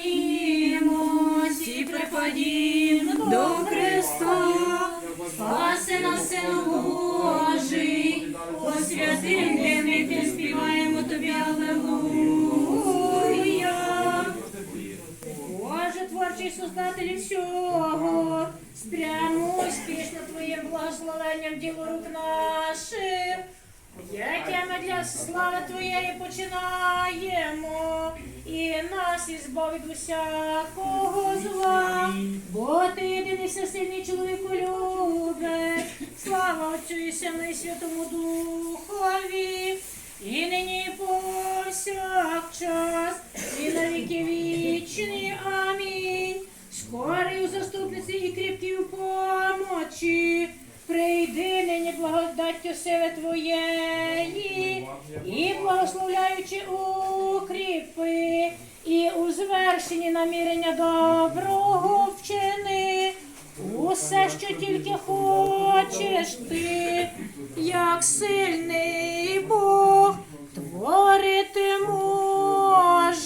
і припадім до Христа, спаси нас, Сину Божий, освятим ми співаємо тобі, Аллилуйя. Боже, творчий создатель всього, спрямуй спішно твоїм благословенням діло рук наших. Яке ми для слави Твоєї починаємо, і нас ізбав від усякого зла, бо ти єдиний всесильний чоловіку любить. Слава Отцю і Сину і Святому Духові, і нині і повсякчас, і на віки вічні. Амінь. Скорий у заступниці і кріпкій у помочі. Прийди нині благодаттю сили Твоєї, і благословляючи укріпи, і звершенні намірення доброго вчини. Усе, що тільки хочеш ти, як сильний Бог, творити можеш.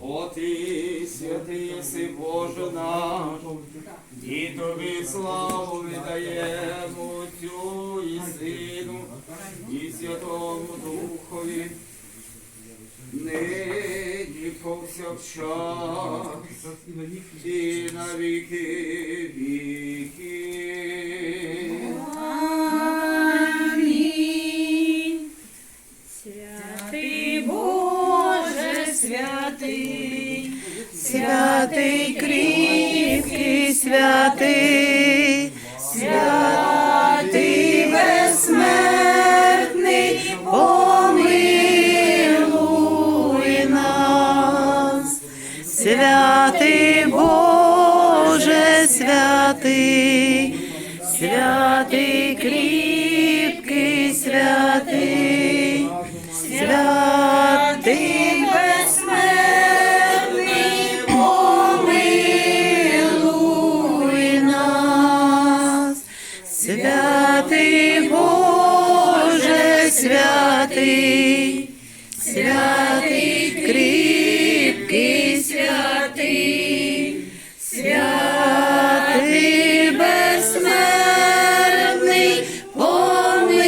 Бо ти святий Боже наш, і тобі славу віддаємо Отцю і Сину, і Святому Духові. Нині повсякчас і на віки віки. Амінь. Святий Боже, святий, Святий кріпкий, святий, святий безсмертний, помилуй нас. Святий Боже, святий, святий кріпкий, святий, святий, святий кріпкий, святий, святий безсмертний, помилуй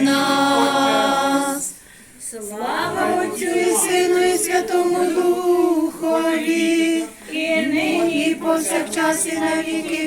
нас. слава Отцю І Сину і Святому Духові, і нині і повсякчас і на віки